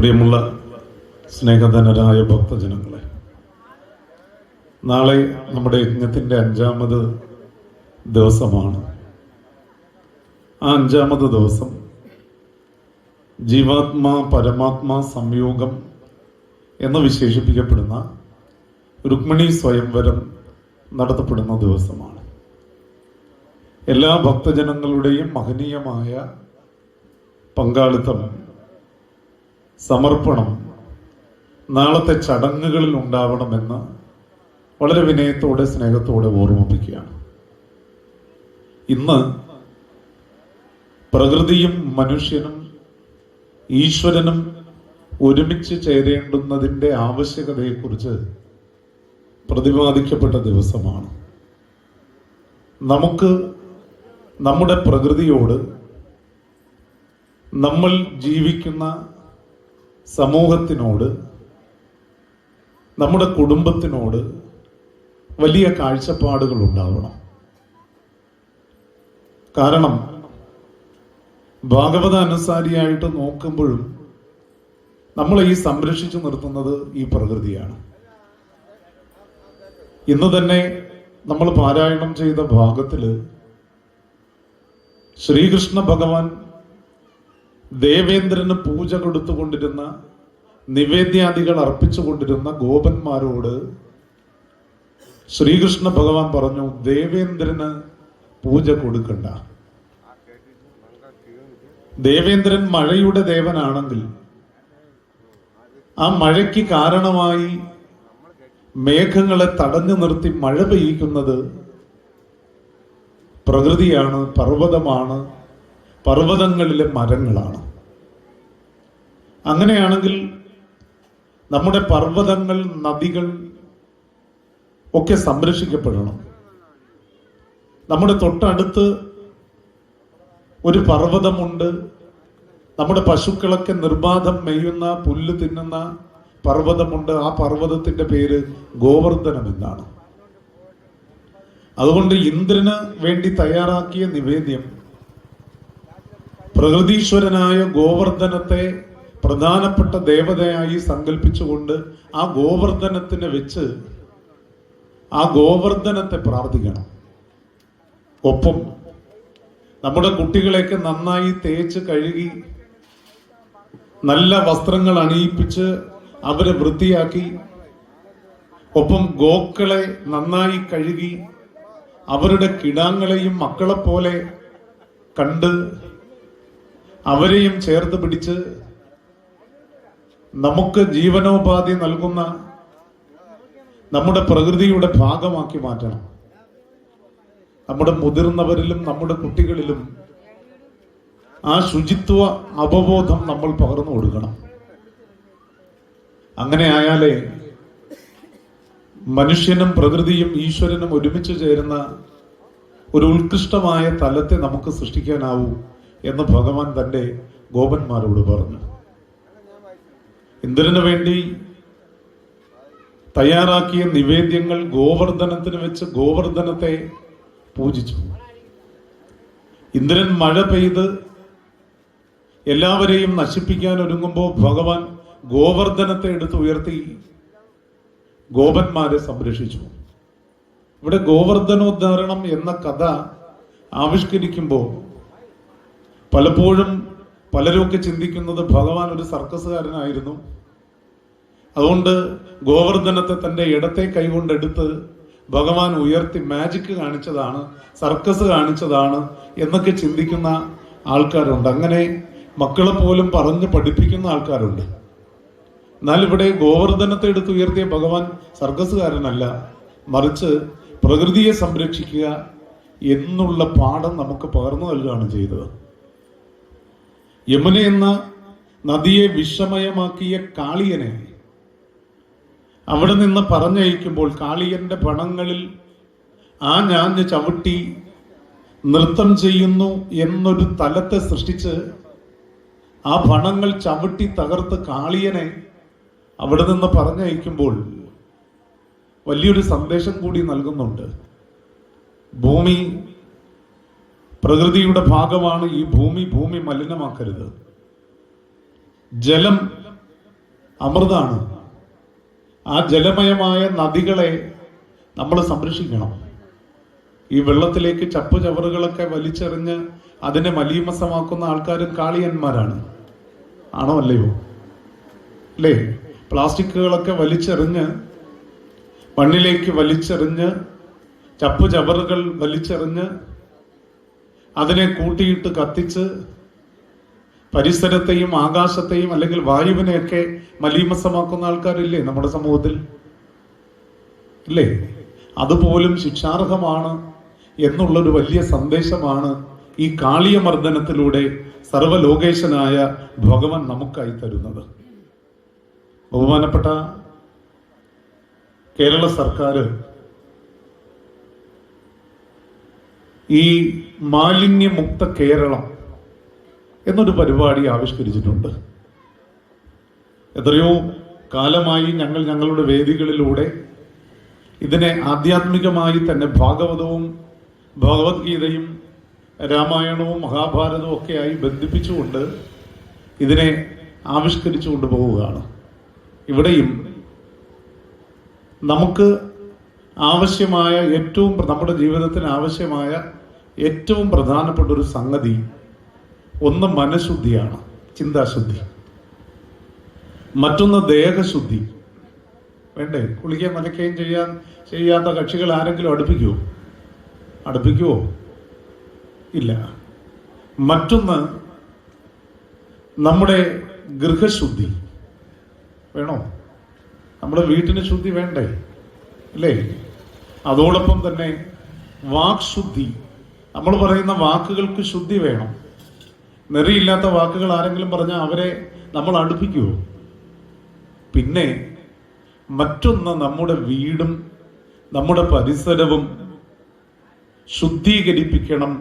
പ്രിയമുള്ള സ്നേഹധനരായ ഭക്തജനങ്ങളെ നാളെ നമ്മുടെ യജ്ഞത്തിന്റെ അഞ്ചാമത് ദിവസമാണ്. ആ അഞ്ചാമത് ദിവസം ജീവാത്മാ പരമാത്മാ സംയോഗം എന്ന് വിശേഷിപ്പിക്കപ്പെടുന്ന രുക്മിണി സ്വയംവരം നടത്തപ്പെടുന്ന ദിവസമാണ്. എല്ലാ ഭക്തജനങ്ങളുടെയും മഹനീയമായ പങ്കാളിത്തം സമർപ്പണം നാളത്തെ ചടങ്ങുകളിൽ ഉണ്ടാവണമെന്ന് വളരെ വിനയത്തോടെ സ്നേഹത്തോടെ ഓർമ്മിപ്പിക്കുകയാണ്. ഇന്ന് പ്രകൃതിയും മനുഷ്യനും ഈശ്വരനും ഒരുമിച്ച് ചേരേണ്ടുന്നതിന്റെ ആവശ്യകതയെക്കുറിച്ച് പ്രതിപാദിക്കപ്പെട്ട ദിവസമാണ്. നമുക്ക് നമ്മുടെ പ്രകൃതിയോട് നമ്മൾ ജീവിക്കുന്ന സമൂഹത്തിനോട് നമ്മുടെ കുടുംബത്തിനോട് വലിയ കാഴ്ചപ്പാടുകൾ ഉണ്ടാവണം. കാരണം ഭാഗവത അനുസാരിയായിട്ട് നോക്കുമ്പോഴും നമ്മളെ ഈ സംരക്ഷിച്ചു നിർത്തുന്നത് ഈ പ്രകൃതിയാണ്. ഇന്ന് തന്നെ നമ്മൾ പാരായണം ചെയ്ത ഭാഗത്തിൽ ശ്രീകൃഷ്ണ ഭഗവാൻ ദേവേന്ദ്രന് പൂജ കൊടുത്തുകൊണ്ടിരുന്ന നിവേദ്യാദികൾ അർപ്പിച്ചുകൊണ്ടിരുന്ന ഗോപന്മാരോട് ശ്രീകൃഷ്ണ ഭഗവാൻ പറഞ്ഞു ദേവേന്ദ്രന് പൂജ കൊടുക്കണ്ട. ദേവേന്ദ്രൻ മഴയുടെ ദേവനാണെങ്കിൽ ആ മഴയ്ക്ക് കാരണമായി മേഘങ്ങളെ തടഞ്ഞു നിർത്തി മഴ പെയ്യിക്കുന്നത് പ്രകൃതിയാണ് പർവതമാണ് പർവതങ്ങളിലെ മരങ്ങളാണ്. അങ്ങനെയാണെങ്കിൽ നമ്മുടെ പർവതങ്ങൾ നദികൾ ഒക്കെ സംരക്ഷിക്കപ്പെടണം. നമ്മുടെ തൊട്ടടുത്ത് ഒരു പർവതമുണ്ട്. നമ്മുടെ പശുക്കളൊക്കെ നിർബാധം മെയ്യുന്ന പുല്ല് തിന്നുന്ന പർവതമുണ്ട്. ആ പർവതത്തിന്റെ പേര് ഗോവർദ്ധനം എന്നാണ്. അതുകൊണ്ട് ഇന്ദ്രന് വേണ്ടി തയ്യാറാക്കിയ നിവേദ്യം പ്രകൃതീശ്വരനായ ഗോവർദ്ധനത്തെ പ്രധാനപ്പെട്ട ദേവതയായി സങ്കല്പിച്ചുകൊണ്ട് ആ ഗോവർദ്ധനത്തിന് വെച്ച് ആ ഗോവർദ്ധനത്തെ പ്രാർത്ഥിക്കണം. ഒപ്പം നമ്മുടെ കുട്ടികളെയൊക്കെ നന്നായി തേച്ച് കഴുകി നല്ല വസ്ത്രങ്ങൾ അണിയിപ്പിച്ച് അവരെ വൃത്തിയാക്കി ഒപ്പം ഗോക്കളെ നന്നായി കഴുകി അവരുടെ കിടാങ്ങളെയും മക്കളെ പോലെ കണ്ട് അവരെയും ചേർത്ത് പിടിച്ച് നമുക്ക് ജീവനോപാധി നൽകുന്ന നമ്മുടെ പ്രകൃതിയുടെ ഭാഗമാക്കി മാറ്റണം. നമ്മുടെ മുതിർന്നവരിലും നമ്മുടെ കുട്ടികളിലും ആ ശുചിത്വ അവബോധം നമ്മൾ പകർന്നു കൊടുക്കണം. അങ്ങനെ ആയാലേ മനുഷ്യനും പ്രകൃതിയും ഈശ്വരനും ഒരുമിച്ച് ചേരുന്ന ഒരു ഉത്കൃഷ്ടമായ തലത്തെ നമുക്ക് സൃഷ്ടിക്കാനാവൂ. എന്ന് ഭഗവാൻ തന്റെ ഗോപന്മാരോട് പറഞ്ഞു. ഇന്ദ്രന് വേണ്ടി തയ്യാറാക്കിയ നിവേദ്യങ്ങൾ ഗോവർദ്ധനത്തിന് വെച്ച് ഗോവർദ്ധനത്തെ പൂജിച്ചു. ഇന്ദ്രൻ മഴ പെയ്ത് എല്ലാവരെയും നശിപ്പിക്കാൻ ഒരുങ്ങുമ്പോൾ ഭഗവാൻ ഗോവർദ്ധനത്തെ എടുത്ത് ഉയർത്തി ഗോപന്മാരെ സംരക്ഷിച്ചു. ഇവിടെ ഗോവർദ്ധനോദ്ധാരണം എന്ന കഥ ആവിഷ്കരിക്കുമ്പോൾ പലപ്പോഴും പലരുമൊക്കെ ചിന്തിക്കുന്നത് ഭഗവാൻ ഒരു സർക്കസുകാരനായിരുന്നു. അതുകൊണ്ട് ഗോവർദ്ധനത്തെ തന്റെ ഇടത്തെ കൈകൊണ്ടെടുത്ത് ഭഗവാൻ ഉയർത്തി മാജിക്ക് കാണിച്ചതാണ് സർക്കസ് കാണിച്ചതാണ് എന്നൊക്കെ ചിന്തിക്കുന്ന ആൾക്കാരുണ്ട്. അങ്ങനെ മക്കളെ പോലും പറഞ്ഞ് പഠിപ്പിക്കുന്ന ആൾക്കാരുണ്ട്. എന്നാൽ ഇവിടെ ഗോവർദ്ധനത്തെ എടുത്ത് ഉയർത്തിയ ഭഗവാൻ സർക്കസുകാരനല്ല. മറിച്ച് പ്രകൃതിയെ സംരക്ഷിക്കുക എന്നുള്ള പാഠം നമുക്ക് പകർന്നു നൽകുകയാണ് ചെയ്തത്. യമുന എന്ന നദിയെ വിഷമയമാക്കിയ കാളിയനെ അവിടെ നിന്ന് പറഞ്ഞയക്കുമ്പോൾ കാളിയന്റെ പണങ്ങളിൽ ആ ഞാഞ്ഞ് ചവിട്ടി നൃത്തം ചെയ്യുന്നു എന്നൊരു തലത്തെ സൃഷ്ടിച്ച് ആ പണങ്ങൾ ചവിട്ടി തകർത്ത് കാളിയനെ അവിടെ നിന്ന് പറഞ്ഞയക്കുമ്പോൾ വലിയൊരു സന്ദേശം കൂടി നൽകുന്നുണ്ട്. ഭൂമി പ്രകൃതിയുടെ ഭാഗമാണ് ഈ ഭൂമി ഭൂമി മലിനമാക്കരുത്. ജലം അമൃതാണ്. ആ ജലമയമായ നദികളെ നമ്മൾ സംരക്ഷിക്കണം. ഈ വെള്ളത്തിലേക്ക് ചപ്പു ചവറുകളൊക്കെ വലിച്ചെറിഞ്ഞ് അതിനെ മലീമസമാക്കുന്ന ആൾക്കാരും കാളിയന്മാരാണ്. ആണോ അല്ലയോ? അല്ലേ? പ്ലാസ്റ്റിക്കുകളൊക്കെ വലിച്ചെറിഞ്ഞ് മണ്ണിലേക്ക് വലിച്ചെറിഞ്ഞ് ചപ്പു ചവറുകൾ വലിച്ചെറിഞ്ഞ് അതിനെ കൂട്ടിയിട്ട് കത്തിച്ച് പരിസരത്തെയും ആകാശത്തെയും അല്ലെങ്കിൽ വായുവിനെയൊക്കെ മലീമസമാക്കുന്ന ആൾക്കാരില്ലേ നമ്മുടെ സമൂഹത്തിൽ? ഇല്ലേ? അതുപോലും ശിക്ഷാർഹമാണ് എന്നുള്ളൊരു വലിയ സന്ദേശമാണ് ഈ കാളിയമർദ്ദനത്തിലൂടെ സർവലോകേശനായ ഭഗവാൻ നമുക്കായി തരുന്നത്. ബഹുമാനപ്പെട്ട കേരള സർക്കാർ ഈ മാലിന്യമുക്ത കേരളം എന്നൊരു പരിപാടി ആവിഷ്കരിച്ചിട്ടുണ്ട്. എത്രയോ കാലമായി ഞങ്ങൾ ഞങ്ങളുടെ വേദികളിലൂടെ ഇതിനെ ആധ്യാത്മികമായി തന്നെ ഭാഗവതവും ഭഗവത്ഗീതയും രാമായണവും മഹാഭാരതവും ഒക്കെയായി ബന്ധിപ്പിച്ചുകൊണ്ട് ഇതിനെ ആവിഷ്കരിച്ചു കൊണ്ടുപോവുകയാണ്. ഇവിടെയും നമുക്ക് ആവശ്യമായ ഏറ്റവും നമ്മുടെ ജീവിതത്തിന് ആവശ്യമായ ഏറ്റവും പ്രധാനപ്പെട്ട ഒരു സംഗതി ഒന്ന് മനഃശുദ്ധിയാണ് ചിന്താശുദ്ധി. മറ്റൊന്ന് ദേഹശുദ്ധി. വേണ്ടേ? കുളിക്കുകയും മലക്കുകയും ചെയ്യാൻ ചെയ്യാത്ത കക്ഷികൾ ആരെങ്കിലും അടുപ്പിക്കുമോ അടുപ്പിക്കുമോ ഇല്ല. മറ്റൊന്ന് നമ്മുടെ ഗൃഹശുദ്ധി. വേണോ? നമ്മുടെ വീട്ടിന് ശുദ്ധി വേണ്ടേ? അല്ലേ അതോടൊപ്പം തന്നെ വാക്ശുദ്ധി. നമ്മൾ പറയുന്ന വാക്കുകൾക്ക് ശുദ്ധി വേണം. നിറയില്ലാത്ത വാക്കുകൾ ആരെങ്കിലും പറഞ്ഞാൽ അവരെ നമ്മൾ അടുപ്പിക്കുമോ പിന്നെ മറ്റൊന്ന് നമ്മുടെ വീടും നമ്മുടെ പരിസരവും ശുദ്ധീകരിപ്പിക്കണം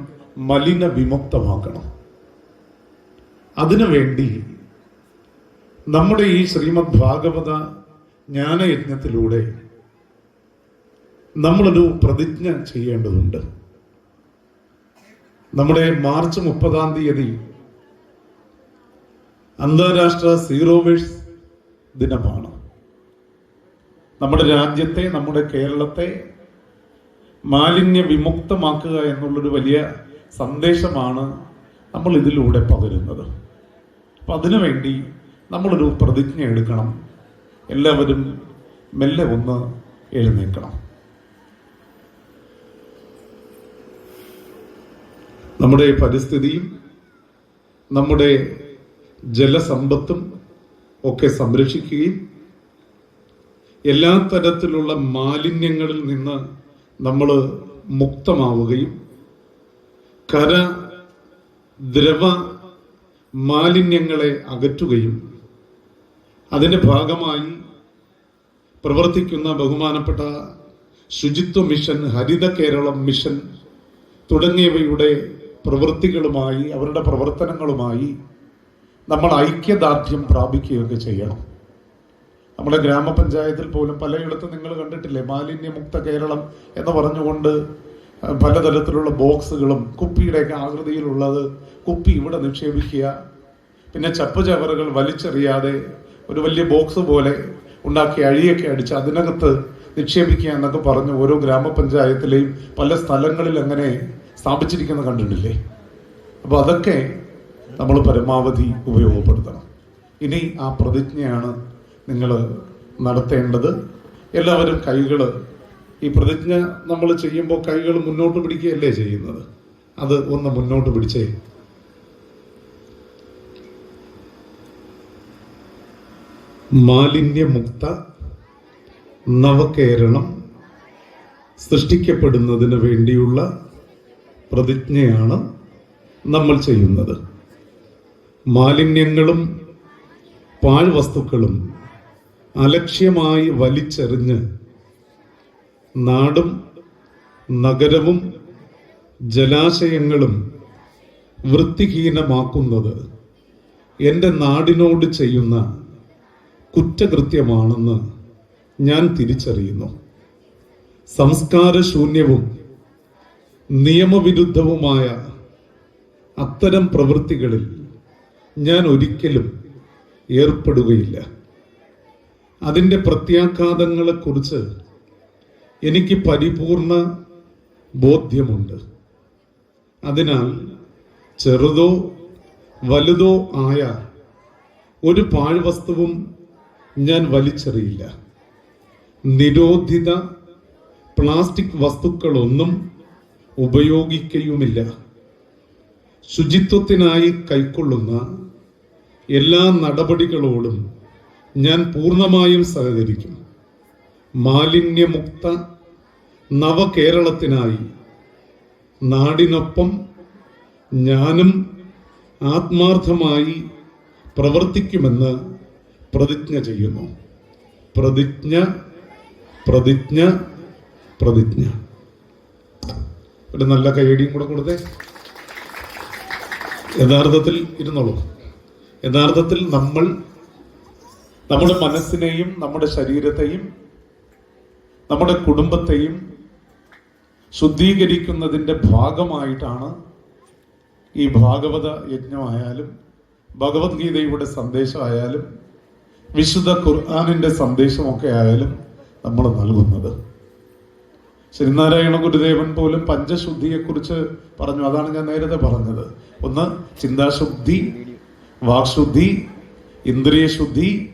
മലിന വിമുക്തമാക്കണം അതിനുവേണ്ടി നമ്മുടെ ഈ ശ്രീമദ് ഭാഗവത ജ്ഞാനയജ്ഞത്തിലൂടെ നമ്മളൊരു പ്രതിജ്ഞ ചെയ്യേണ്ടതുണ്ട്. നമ്മുടെ മാർച്ച് മുപ്പതാം തീയതി അന്താരാഷ്ട്ര സീറോ വേഴ്സ് ദിനമാണ്. നമ്മുടെ രാജ്യത്തെ നമ്മുടെ കേരളത്തെ മാലിന്യ വിമുക്തമാക്കുക എന്നുള്ളൊരു വലിയ സന്ദേശമാണ് നമ്മൾ ഇതിലൂടെ പകരുന്നത്. അപ്പം അതിനുവേണ്ടി നമ്മളൊരു പ്രതിജ്ഞ എടുക്കണം എല്ലാവരും മെല്ലെ ഒന്ന് എഴുന്നേൽക്കണം. നമ്മുടെ പരിസ്ഥിതിയും നമ്മുടെ ജലസമ്പത്തും ഒക്കെ സംരക്ഷിക്കുകയും എല്ലാ തരത്തിലുള്ള മാലിന്യങ്ങളിൽ നിന്ന് നമ്മൾ മുക്തമാവുകയും കര ദ്രവ മാലിന്യങ്ങളെ അകറ്റുകയും അതിന്റെ ഭാഗമായി പ്രവർത്തിക്കുന്ന ബഹുമാനപ്പെട്ട ശുചിത്വ മിഷൻ ഹരിത കേരളം മിഷൻ തുടങ്ങിയവയുടെ പ്രവൃത്തികളുമായി അവരുടെ പ്രവർത്തനങ്ങളുമായി നമ്മൾ ഐക്യദാർഢ്യം പ്രാപിക്കുകയൊക്കെ ചെയ്യണം. നമ്മുടെ ഗ്രാമപഞ്ചായത്തിൽ പോലും പലയിടത്തും നിങ്ങൾ കണ്ടിട്ടില്ലേ മാലിന്യമുക്ത കേരളം എന്ന് പറഞ്ഞുകൊണ്ട് പലതരത്തിലുള്ള ബോക്സുകളും കുപ്പിയുടെയൊക്കെ ആകൃതിയിലുള്ളത് കുപ്പി ഇവിടെ നിക്ഷേപിക്കുക. പിന്നെ ചപ്പുചവറുകൾ വലിച്ചെറിയാതെ ഒരു വലിയ ബോക്സ് പോലെ ഉണ്ടാക്കി അഴിയൊക്കെ അടിച്ച് അതിനകത്ത് നിക്ഷേപിക്കുക എന്നൊക്കെ പറഞ്ഞ് ഓരോ ഗ്രാമപഞ്ചായത്തിലെയും പല സ്ഥലങ്ങളിൽ അങ്ങനെ സ്ഥാപിച്ചിരിക്കുന്നത് കണ്ടിട്ടില്ലേ അപ്പോൾ അതൊക്കെ നമ്മൾ പരമാവധി ഉപയോഗപ്പെടുത്തണം. ഇനി ആ പ്രതിജ്ഞയാണ് നിങ്ങൾ നടത്തേണ്ടത്. എല്ലാവരും കൈകൾ ഈ പ്രതിജ്ഞ നമ്മൾ ചെയ്യുമ്പോൾ കൈകൾ മുന്നോട്ട് പിടിക്കുകയല്ലേ ചെയ്യുന്നത്? അത് ഒന്ന് മുന്നോട്ട് പിടിച്ചേ. മാലിന്യമുക്ത നവകേരളം സൃഷ്ടിക്കപ്പെടുന്നതിന് വേണ്ടിയുള്ള പ്രതിജ്ഞയാണ് നമ്മൾ ചെയ്യുന്നത്. മാലിന്യങ്ങളും പാഴ്വസ്തുക്കളും അലക്ഷ്യമായി വലിച്ചെറിഞ്ഞ് നാടും നഗരവും ജലാശയങ്ങളും വൃത്തിഹീനമാക്കുന്നത് എന്റെ നാടിനോട് ചെയ്യുന്ന കുറ്റകൃത്യമാണെന്ന് ഞാൻ തിരിച്ചറിയുന്നു. സംസ്കാരശൂന്യവും നിയമവിരുദ്ധവുമായ അത്തരം പ്രവൃത്തികളിൽ ഞാൻ ഒരിക്കലും ഏർപ്പെടുകയില്ല. അതിന്റെ പ്രത്യാഘാതങ്ങളെക്കുറിച്ച് എനിക്ക് പരിപൂർണ ബോധ്യമുണ്ട്. അതിനാൽ ചെറുതോ വലുതോ ആയ ഒരു പാഴ്വസ്തുവും ഞാൻ വലിച്ചെറിയില്ല. നിരോധിത പ്ലാസ്റ്റിക് വസ്തുക്കളൊന്നും ഉപയോഗിക്കുകയുമില്ല ശുചിത്വത്തിനായി കൈക്കൊള്ളുന്ന എല്ലാ നടപടികളോടും ഞാൻ പൂർണമായും സഹകരിക്കും. മാലിന്യമുക്ത നവകേരളത്തിനായി നാടിനൊപ്പം ഞാനും ആത്മാർത്ഥമായി പ്രവർത്തിക്കുമെന്ന് പ്രതിജ്ഞ ചെയ്യുന്നു. പ്രതിജ്ഞ പ്രതിജ്ഞ പ്രതിജ്ഞ. ഒരു നല്ല കൈയടിയും കൂടെ കൊടുത്തേ. യഥാർത്ഥത്തിൽ ഇരുന്നോളൂ. യഥാർത്ഥത്തിൽ നമ്മൾ നമ്മുടെ മനസ്സിനെയും നമ്മുടെ ശരീരത്തെയും നമ്മുടെ കുടുംബത്തെയും ശുദ്ധീകരിക്കുന്നതിന്റെ ഭാഗമായിട്ടാണ് ഈ ഭാഗവത യജ്ഞമായാലും ഭഗവത്ഗീതയുടെ സന്ദേശമായാലും വിശുദ്ധ ഖുർആാനിന്റെ സന്ദേശമൊക്കെ ആയാലും നമ്മൾ നൽകുന്നത്. ശ്രീനാരായണ ഗുരുദേവൻ പോലും പഞ്ചശുദ്ധിയെക്കുറിച്ച് പറഞ്ഞു. അതാണ് ഞാൻ നേരത്തെ പറഞ്ഞത്. ഒന്ന് ചിന്താശുദ്ധി വാക്ശുദ്ധി ഇന്ദ്രിയശുദ്ധി.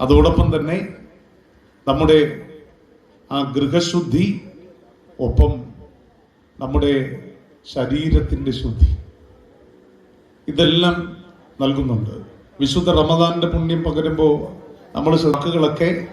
അതോടൊപ്പം തന്നെ നമ്മുടെ ആ ഗൃഹശുദ്ധി ഒപ്പം നമ്മുടെ ശരീരത്തിന്റെ ശുദ്ധി. ഇതെല്ലാം നൽകുന്നുണ്ട്. വിശുദ്ധ റമദാന്റെ പുണ്യം പകരുമ്പോൾ നമ്മൾ വാക്കുകളൊക്കെ